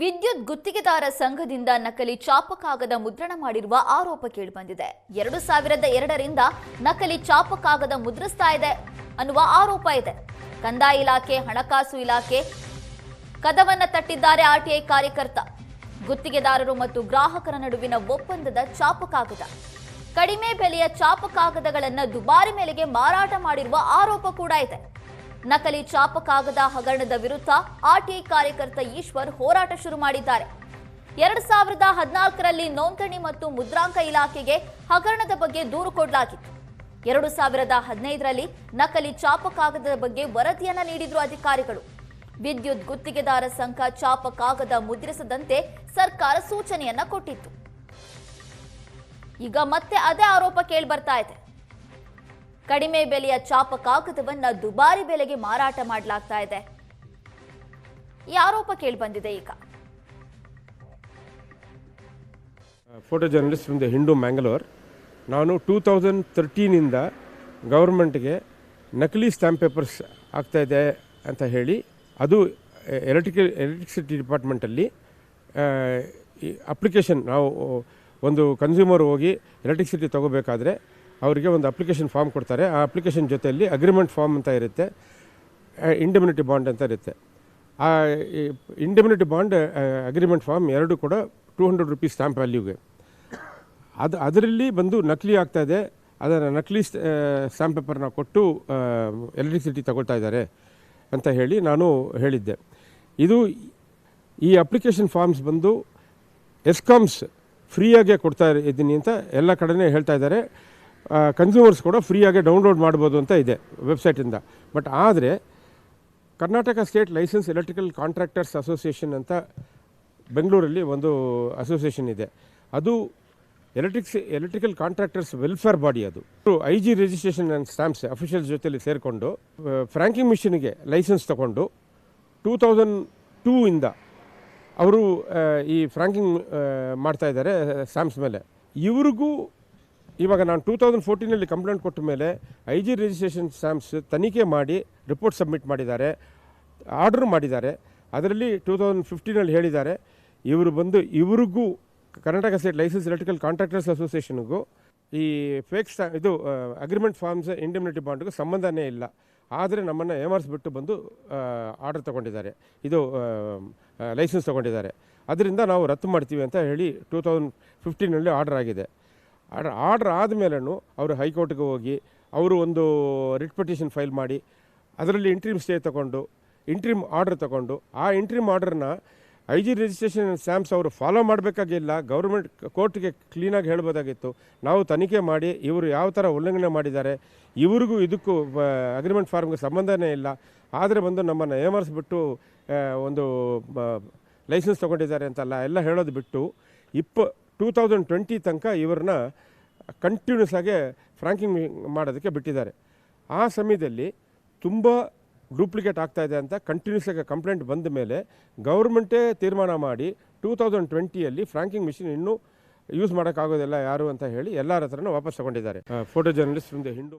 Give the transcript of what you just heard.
ವಿದ್ಯುತ್ ಗುತ್ತಿಗೆದಾರ ಸಂಘದಿಂದ ನಕಲಿ ಚಾಪಕಾಗದ ಮುದ್ರಣ ಮಾಡಿರುವ ಆರೋಪ ಕೇಳಿಬಂದಿದೆ. ಎರಡು ಸಾವಿರದ ಎರಡರಿಂದ ನಕಲಿ ಚಾಪಕಾಗದ ಮುದ್ರಿಸ್ತಾ ಇದೆ ಅನ್ನುವ ಆರೋಪ ಇದೆ. ಕಂದಾಯ ಇಲಾಖೆ, ಹಣಕಾಸು ಇಲಾಖೆ ಕದವನ್ನ ತಟ್ಟಿದ್ದಾರೆ ಆರ್ಟಿಐ ಕಾರ್ಯಕರ್ತ. ಗುತ್ತಿಗೆದಾರರು ಮತ್ತು ಗ್ರಾಹಕರ ನಡುವಿನ ಒಪ್ಪಂದದ ಚಾಪಕಾಗದ. ಕಡಿಮೆ ಬೆಲೆಯ ಚಾಪಕಾಗದಗಳನ್ನು ದುಬಾರಿ ಮೇಲೆಗೆ ಮಾರಾಟ ಮಾಡಿರುವ ಆರೋಪ ಕೂಡ ಇದೆ. ನಕಲಿ ಚಾಪಕಾಗದ ಹಗರಣದ ವಿರುದ್ಧ ಆರ್ಟಿಐ ಕಾರ್ಯಕರ್ತ ಈಶ್ವರ್ ಹೋರಾಟ ಶುರು ಮಾಡಿದ್ದಾರೆ. ಎರಡ್ ಸಾವಿರದ ಹದಿನಾಲ್ಕರಲ್ಲಿ ನೋಂದಣಿ ಮತ್ತು ಮುದ್ರಾಂಕ ಇಲಾಖೆಗೆ ಹಗರಣದ ಬಗ್ಗೆ ದೂರು ಕೊಡಲಾಗಿತ್ತು. ಎರಡು ಸಾವಿರದ ಹದಿನೈದರಲ್ಲಿ ನಕಲಿ ಚಾಪಕಾಗದ ಬಗ್ಗೆ ವರದಿಯನ್ನ ನೀಡಿದ್ರು ಅಧಿಕಾರಿಗಳು. ವಿದ್ಯುತ್ ಗುತ್ತಿಗೆದಾರ ಸಂಘ ಚಾಪಕಾಗದ ಮುದ್ರಿಸದಂತೆ ಸರ್ಕಾರ ಸೂಚನೆಯನ್ನ ಕೊಟ್ಟಿತ್ತು. ಈಗ ಮತ್ತೆ ಅದೇ ಆರೋಪ ಕೇಳಿ ಬರ್ತಾ ಇದೆ. ಕಡಿಮೆ ಬೆಲೆಯ ಚಾಪ ಕಾಗದವನ್ನ ದುಬಾರಿ ಬೆಲೆಗೆ ಮಾರಾಟ ಮಾಡಲಾಗ್ತಾ ಇದೆ. ಈ ಆರೋಪ ಕೇಳಿ ಬಂದಿದೆ ಈಗ. Photo journalist from the Hindu Mangalore ನಾನು ಟೂ ತೌಸಂಡ್ ತರ್ಟೀನಿಂದ ಗೌರ್ಮೆಂಟ್ಗೆ ನಕಲಿ ಸ್ಟ್ಯಾಂಪ್ ಪೇಪರ್ಸ್ ಆಗ್ತಾಯಿದೆ ಅಂತ ಹೇಳಿ, ಅದು ಎಲೆಕ್ಟ್ರಿಕಲ್ ಎಲೆಕ್ಟ್ರಿಸಿಟಿ ಡಿಪಾರ್ಟ್ಮೆಂಟಲ್ಲಿ ಅಪ್ಲಿಕೇಶನ್ ನಾವು ಒಂದು ಕನ್ಸ್ಯೂಮರ್ ಹೋಗಿ ಎಲೆಕ್ಟ್ರಿಸಿಟಿ ತೊಗೋಬೇಕಾದ್ರೆ ಅವರಿಗೆ ಒಂದು ಅಪ್ಲಿಕೇಶನ್ ಫಾರ್ಮ್ ಕೊಡ್ತಾರೆ. ಆ ಅಪ್ಲಿಕೇಶನ್ ಜೊತೆಯಲ್ಲಿ ಅಗ್ರಿಮೆಂಟ್ ಫಾರ್ಮ್ ಅಂತ ಇರುತ್ತೆ. ಇಂಡೆಮಿನಿಟಿ ಬಾಂಡ್ ಅಂತ ಇರುತ್ತೆ. ಆ ಇಂಡೆಮಿನಿಟಿ ಬಾಂಡ್ ಅಗ್ರಿಮೆಂಟ್ ಫಾರ್ಮ್ ಎರಡು ಕೂಡ ಟೂ ಹಂಡ್ರೆಡ್ ರುಪೀಸ್ ಸ್ಟ್ಯಾಂಪ್ ವ್ಯಾಲ್ಯೂಗೆ ಅದು, ಅದರಲ್ಲಿ ಬಂದು ನಕಲಿ ಆಗ್ತಾ ಇದೆ. ಅದನ್ನು ನಕಲಿ ಸ್ಟ್ಯಾಂಪ್ ಪೇಪರ್ನ ಕೊಟ್ಟು ಎಲೆಕ್ಟ್ರಿಸಿಟಿ ತಗೊಳ್ತಾ ಇದ್ದಾರೆ ಅಂತ ಹೇಳಿ ನಾನು ಹೇಳಿದ್ದೆ. ಇದು ಈ ಅಪ್ಲಿಕೇಶನ್ ಫಾರ್ಮ್ಸ್ ಬಂದು ಎಸ್ಕಾಮ್ಸ್ ಫ್ರೀಯಾಗೆ ಕೊಡ್ತಾ ಇದ್ದೀನಿ ಅಂತ ಎಲ್ಲ ಕಡೆನೇ ಹೇಳ್ತಾ ಇದ್ದಾರೆ. ಕನ್ಸ್ಯೂಮರ್ಸ್ ಕೂಡ ಫ್ರೀಯಾಗಿ ಡೌನ್ಲೋಡ್ ಮಾಡ್ಬೋದು ಅಂತ ಇದೆ ವೆಬ್ಸೈಟಿಂದ ಬಟ್ ಆದರೆ, Karnataka state licence electrical contractors association ಅಂತ ಬೆಂಗಳೂರಲ್ಲಿ ಒಂದು ಅಸೋಸಿಯೇಷನ್ ಇದೆ. ಅದು electrics electrical contractors welfare body ಅದು. I G registration and stamps officials ಜೊತೆಲಿ ಸೇರಿಕೊಂಡು ಫ್ರ್ಯಾಂಕಿಂಗ್ ಮಿಷಿನ್ಗೆ ಲೈಸೆನ್ಸ್ ತಗೊಂಡು ಟೂ ತೌಸಂಡ್ ಟೂ ಇಂದ ಅವರು ಈ ಫ್ರ್ಯಾಂಕಿಂಗ್ ಮಾಡ್ತಾ ಇದ್ದಾರೆ ಸ್ಟ್ಯಾಂಪ್ಸ್ ಮೇಲೆ. ಇವ್ರಿಗೂ ಇವಾಗ ನಾನು ಟೂ ತೌಸಂಡ್ ಫೋರ್ಟೀನಲ್ಲಿ ಕಂಪ್ಲೇಂಟ್ ಕೊಟ್ಟ ಮೇಲೆ ಐ ಜಿ ರಿಜಿಸ್ಟ್ರೇಷನ್ ಸ್ಟ್ಯಾಂಪ್ಸ್ ತನಿಖೆ ಮಾಡಿ ರಿಪೋರ್ಟ್ ಸಬ್ಮಿಟ್ ಮಾಡಿದ್ದಾರೆ ಆರ್ಡರ್ ಮಾಡಿದ್ದಾರೆ. ಅದರಲ್ಲಿ ಟೂ ತೌಸಂಡ್ ಫಿಫ್ಟೀನಲ್ಲಿ ಹೇಳಿದ್ದಾರೆ, ಇವರು ಬಂದು ಇವ್ರಿಗೂ Karnataka state license electrical contractors ಅಸೋಸಿಯೇಷನ್ಗೂ ಈ ಫೇಕ್ ಇದು ಅಗ್ರಿಮೆಂಟ್ ಫಾರ್ಮ್ಸ್ ಇಂಡಿಮಿನಿಟಿ ಬಾಂಡ್ಗೂ ಸಂಬಂಧನೇ ಇಲ್ಲ. ಆದರೆ ನಮ್ಮನ್ನು ಬಿಟ್ಟು ಬಂದು ಆರ್ಡರ್ ತಗೊಂಡಿದ್ದಾರೆ. ಇದು ಲೈಸೆನ್ಸ್ ತೊಗೊಂಡಿದ್ದಾರೆ. ಅದರಿಂದ ನಾವು ರದ್ದು ಮಾಡ್ತೀವಿ ಅಂತ ಹೇಳಿ ಟೂ ತೌಸಂಡ್ ಫಿಫ್ಟೀನಲ್ಲಿ ಆರ್ಡರ್ ಆಗಿದೆ. ಆರ್ಡರ್ ಆರ್ಡರ್ ಆದಮೇಲೂ ಅವರು ಹೈಕೋರ್ಟ್ಗೆ ಹೋಗಿ ಅವರು ಒಂದು ರಿಟ್ ಪಿಟಿಷನ್ ಫೈಲ್ ಮಾಡಿ ಅದರಲ್ಲಿ ಇಂಟ್ರಿಮ್ ಸ್ಟೇ ತಗೊಂಡು ಇಂಟ್ರೀಮ್ ಆರ್ಡರ್ ತಗೊಂಡು, ಆ ಇಂಟ್ರೀಮ್ ಆರ್ಡರ್ನ ಐ ಜಿ ರಿಜಿಸ್ಟ್ರೇಷನ್ ಸ್ಯಾಮ್ಸ್ ಅವರು ಫಾಲೋ ಮಾಡಬೇಕಾಗಿಲ್ಲ ಗೌರ್ಮೆಂಟ್ ಕೋರ್ಟ್ಗೆ ಕ್ಲೀನಾಗಿ ಹೇಳ್ಬೋದಾಗಿತ್ತು. ನಾವು ತನಿಖೆ ಮಾಡಿ, ಇವರು ಯಾವ ಥರ ಉಲ್ಲಂಘನೆ ಮಾಡಿದ್ದಾರೆ, ಇವ್ರಿಗೂ ಇದಕ್ಕೂ ಅಗ್ರಿಮೆಂಟ್ ಫಾರ್ಮ್ಗೆ ಸಂಬಂಧನೇ ಇಲ್ಲ. ಆದರೆ ಬಂದು ನಮ್ಮನ್ನು ಏಮರ್ಸ್ಬಿಟ್ಟು ಒಂದು ಲೈಸೆನ್ಸ್ ತೊಗೊಂಡಿದ್ದಾರೆ ಅಂತಲ್ಲ, ಎಲ್ಲ ಹೇಳೋದು ಬಿಟ್ಟು, ಇಪ್ಪ ಟೂ ತೌಸಂಡ್ ಟ್ವೆಂಟಿ ತನಕ ಇವ್ರನ್ನ ಕಂಟಿನ್ಯೂಸ್ ಆಗಿ ಫ್ರ್ಯಾಂಕಿಂಗ್ ಮಾಡೋದಕ್ಕೆ ಬಿಟ್ಟಿದ್ದಾರೆ. ಆ ಸಮಯದಲ್ಲಿ ತುಂಬ ಡೂಪ್ಲಿಕೇಟ್ ಆಗ್ತಾ ಇದೆ ಅಂತ ಕಂಟಿನ್ಯೂಸ್ ಆಗಿ ಕಂಪ್ಲೇಂಟ್ ಬಂದ ಮೇಲೆ ಗೌರ್ಮೆಂಟೇ ತೀರ್ಮಾನ ಮಾಡಿ ಟೂ ತೌಸಂಡ್ ಟ್ವೆಂಟಿಯಲ್ಲಿ ಫ್ರ್ಯಾಂಕಿಂಗ್ ಮಿಷಿನ್ ಇನ್ನೂ ಯೂಸ್ ಮಾಡೋಕ್ಕಾಗೋದಿಲ್ಲ ಯಾರು ಅಂತ ಹೇಳಿ ಎಲ್ಲರ ಹತ್ರನೂ ವಾಪಸ್ ತಗೊಂಡಿದ್ದಾರೆ. Photo journalist from the Hindu